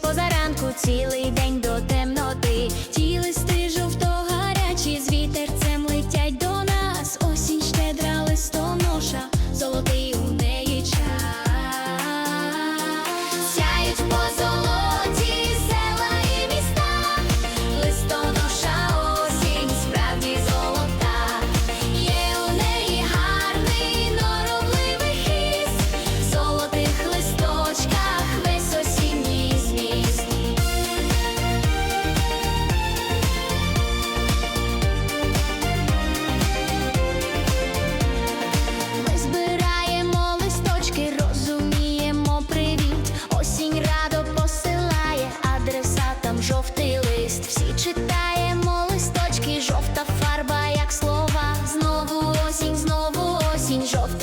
Poza осінь жовта.